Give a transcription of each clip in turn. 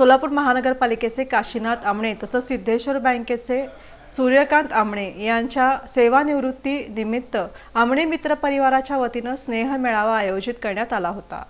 सोलापूर महानगरपालिकेचे काशीनाथ आमणे तसंच सिद्धेश्वर बँकेचे सूर्यकांत आमणे यांच्या सेवानिवृत्ती निमित्त आमणे मित्र परिवाराच्या वतीनं स्नेह मेळावा आयोजित करण्यात आला होता.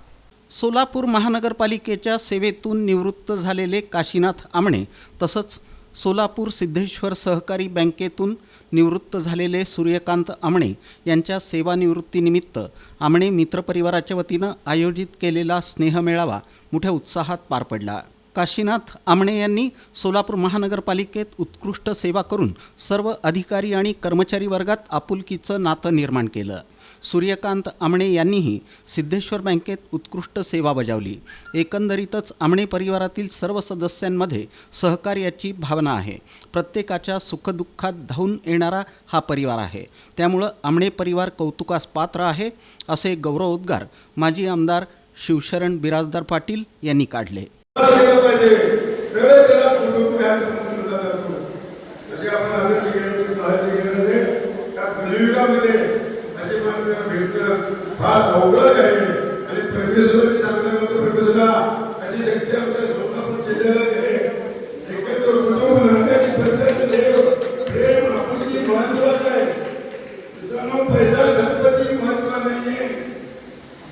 सोलापूर महानगरपालिकेच्या सेवेतून निवृत्त झालेले काशीनाथ आमणे तसंच सोलापूर सिद्धेश्वर सहकारी बँकेतून निवृत्त झालेले सूर्यकांत आमणे यांच्या सेवानिवृत्तीनिमित्त आमणे मित्रपरिवाराच्या वतीनं आयोजित केलेला स्नेहमेळावा मोठ्या उत्साहात पार पडला. काशीनाथ आमणे यांनी सोलापूर महानगरपालिकेत उत्कृष्ट सेवा करून सर्व अधिकारी आणि कर्मचारी वर्गात आपुलकीचं नातं निर्माण केलं. सूर्यकांत आमणे यांनीही सिद्धेश्वर बँकेत उत्कृष्ट सेवा बजावली. एकंदरीतच आमणे परिवारातील सर्व सदस्यांमध्ये सहकार्याची भावना आहे. प्रत्येकाच्या सुखदुःखात धावून येणारा हा परिवार आहे. त्यामुळं आमणे परिवार कौतुकास पात्र आहे असे गौरवोद्गार माजी आमदार शिवशरण बिराजदार पाटील यांनी काढले. जसे आपण असे अशी आहे पैसा नाहीये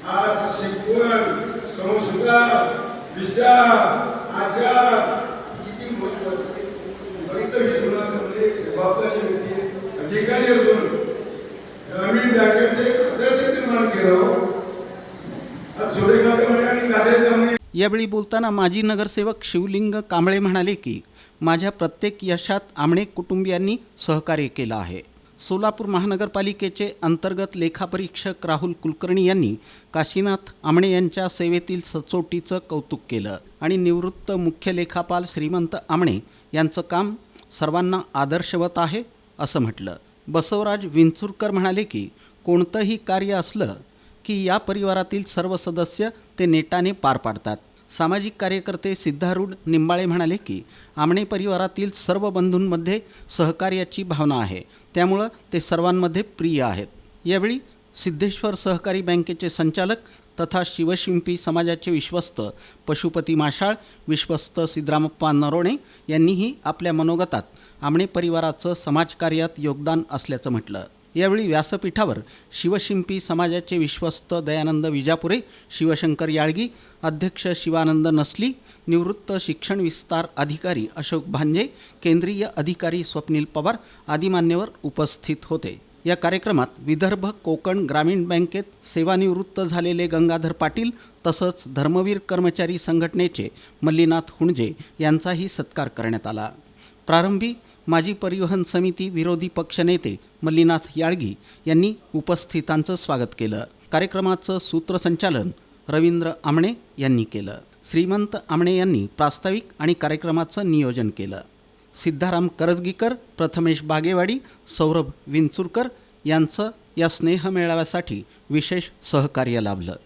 आज संस्कार विचार आचार किती महत्वाचं आहे. बघितलं म्हणजे जबाबदारी व्यक्ती अधिकारी असून ग्रामीण बँकेचे आदर्श निर्माण केलं हो. आज सूर्यकांत आणि काजल यावेळी बोलताना माजी नगरसेवक शिवलिंग कांबळे म्हणाले की माझ्या प्रत्येक यशात आमणे कुटुंबियांनी सहकार्य केलं आहे. सोलापूर महानगरपालिकेचे अंतर्गत लेखापरीक्षक राहुल कुलकर्णी यांनी काशीनाथ आमणे यांच्या सेवेतील सचोटीचं कौतुक केलं आणि निवृत्त मुख्य लेखापाल श्रीमंत आमणे यांचं काम सर्वांना आदर्शवत आहे असं म्हटलं. बसवराज विंचुरकर म्हणाले की कोणतंही कार्य असलं की या परिवारातील सर्व सदस्य ते नेटाने पार पाडतात. सामाजिक कार्यकर्ते सिद्धारूढ निंबाळे म्हणाले की आमणे परिवारातील सर्व बंधूंमध्ये सहकार्याची भावना आहे. त्यामुळं ते सर्वांमध्ये प्रिय आहेत. यावेळी सिद्धेश्वर सहकारी बँकेचे संचालक तथा शिवशिंपी समाजाचे विश्वस्त पशुपती माशाळ विश्वस्त सिद्धरामप्पा नरोणे यांनीही आपल्या मनोगतात आमणे परिवाराचं समाजकार्यात योगदान असल्याचं म्हटलं. यावेळी व्यासपीठावर शिवशिंपी समाजाचे विश्वस्त दयानंद विजापुरे शिवशंकर याळगी अध्यक्ष शिवानंद नसली निवृत्त शिक्षण विस्तार अधिकारी अशोक भांजे केंद्रीय अधिकारी स्वप्नील पवार आदी मान्यवर उपस्थित होते. या कार्यक्रमात विदर्भ कोकण ग्रामीण बँकेत सेवानिवृत्त झालेले गंगाधर पाटील तसंच धर्मवीर कर्मचारी संघटनेचे मल्लीनाथ हुणजे यांचाही सत्कार करण्यात आला. प्रारंभी माजी परिवहन समिती विरोधी पक्षनेते मल्लीनाथ याळगी यांनी उपस्थितांचं स्वागत केलं. कार्यक्रमाचं सूत्रसंचालन रवींद्र आमणे यांनी केलं. श्रीमंत आमणे यांनी प्रास्ताविक आणि कार्यक्रमाचं नियोजन केलं. सिद्धाराम करजगीकर प्रथमेश बागेवाडी सौरभ विंचुरकर यांचं या स्नेहमेळाव्यासाठी विशेष सहकार्य लाभलं.